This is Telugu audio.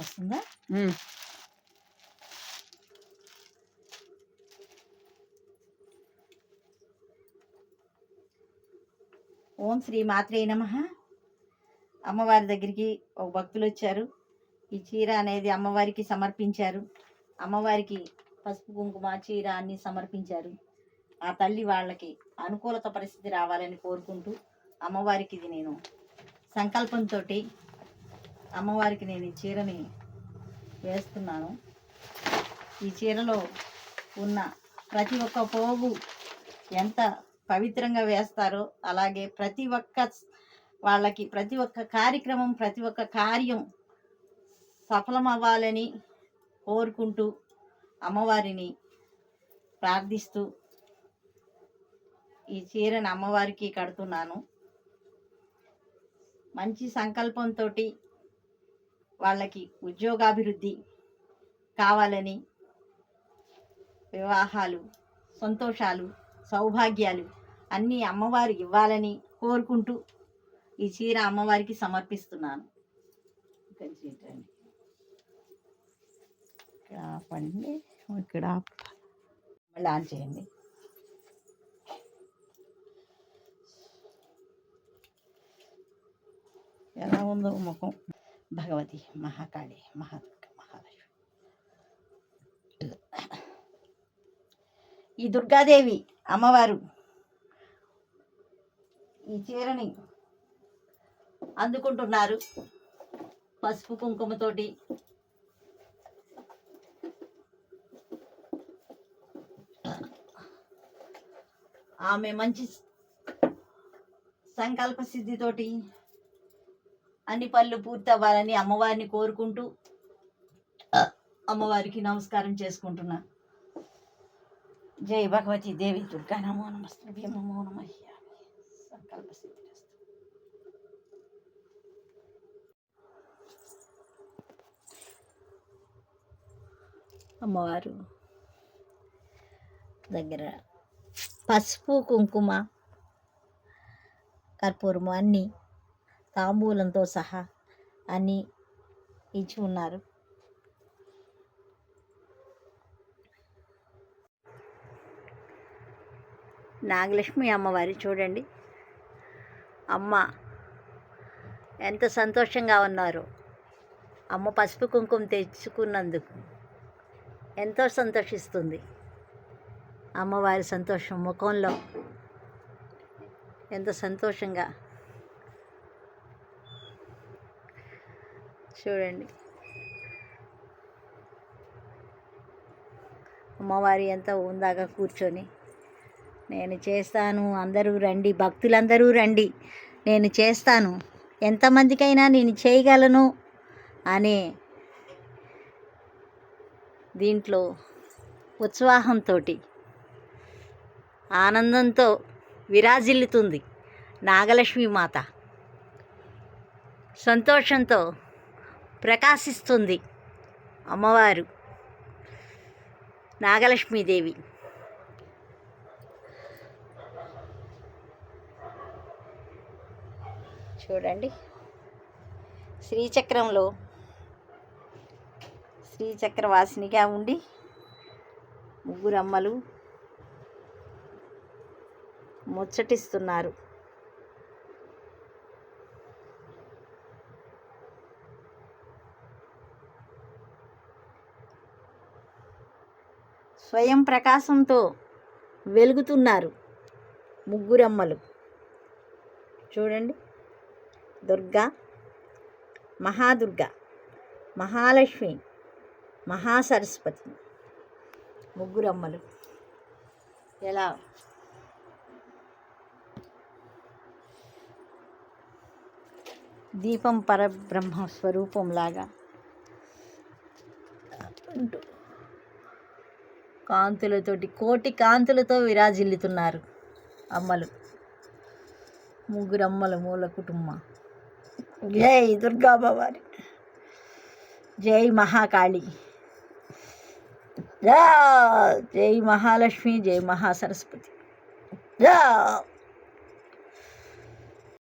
వస్తుందా. ఓం శ్రీ మాత్రే నమ. అమ్మవారి దగ్గరికి ఒక భక్తులు వచ్చారు. ఈ చీర అనేది అమ్మవారికి సమర్పించారు. అమ్మవారికి పసుపు కుంకుమ చీర అన్ని సమర్పించారు. ఆ తల్లి వాళ్ళకి అనుకూలత పరిస్థితి రావాలని కోరుకుంటూ అమ్మవారికి ఇది నేను సంకల్పంతో అమ్మవారికి నేను ఈ చీరని వేస్తున్నాను. ఈ చీరలో ఉన్న ప్రతి ఒక్క పోగు ఎంత పవిత్రంగా వేస్తారో అలాగే ప్రతి ఒక్క వాళ్ళకి ప్రతి ఒక్క కార్యక్రమం ప్రతి ఒక్క కార్యం సఫలం అవ్వాలని కోరుకుంటూ అమ్మవారిని ప్రార్థిస్తూ ఈ చీరను అమ్మవారికి కడుతున్నాను. మంచి సంకల్పంతో వాళ్ళకి ఉద్యోగాభివృద్ధి కావాలని వివాహాలు సంతోషాలు సౌభాగ్యాలు అన్నీ అమ్మవారు ఇవ్వాలని కోరుకుంటూ ఈ చీర అమ్మవారికి సమర్పిస్తున్నాను. ఇక్కడ ఆపండి. ఇక్కడ మళ్ళీ ఆన్ చేయండి. ఎలా ఉందో ముఖం. భగవతి మహాకాళి మహాదుర్గ మహాలక్ష్మి. ఈ దుర్గాదేవి అమ్మవారు ఈ చీరని అందుకుంటున్నారు పసుపు కుంకుమతోటి. ఆమె మంచి సంకల్ప సిద్ధితోటి అన్ని పనులు పూర్తి అవ్వాలని అమ్మవారిని కోరుకుంటూ అమ్మవారికి నమస్కారం చేసుకుంటున్నా. జై భగవతి దేవి దుర్గా నమో నమస్తే నమో సంకల్ప అమ్మవారు దగ్గర పసుపు కుంకుమ కర్పూరము అన్నీ తాంబూలంతో సహా అని ఇచ్చి ఉన్నారు. నాగలక్ష్మి అమ్మవారి చూడండి. అమ్మ ఎంత సంతోషంగా ఉన్నారు. అమ్మ పసుపు కుంకుమ తెచ్చుకున్నందుకు ఎంతో సంతోషిస్తుంది. అమ్మవారి సంతోషం ముఖంలో ఎంత సంతోషంగా చూడండి. అమ్మవారి ఎంత ఉందాగా కూర్చొని నేను చేస్తాను అందరూ రండి భక్తులందరూ రండి నేను చేస్తాను. ఎంతమందికైనా నేను చేయగలను అనే దీంట్లో ఉత్సాహంతో ఆనందంతో విరాజిల్లుతుంది నాగలక్ష్మి మాత సంతోషంతో ప్రకాశిస్తుంది. అమ్మవారు. నాగలక్ష్మీదేవి. చూడండి. శ్రీచక్రంలో శ్రీచక్రవాసినిగా ఉండి ముగ్గురమ్మలు ముచ్చటిస్తున్నారు. స్వయం ప్రకాశంతో వెలుగుతున్నారు ముగ్గురమ్మలు. చూడండి. దుర్గా మహాదుర్గ మహాలక్ష్మి మహాసరస్వతి ముగ్గురమ్మలు. ఎలా? దీపం పరబ్రహ్మ స్వరూపంలాగా ఉంటూ కాంతులతోటి కోటి కాంతులతో విరాజిల్లుతున్నారు అమ్మలు. ముగ్గురు అమ్మలు మూల కుటుంబం. జై దుర్గా భవాని. జై మహాకాళి. జై జై మహాలక్ష్మి జై మహాసరస్వతి. జా.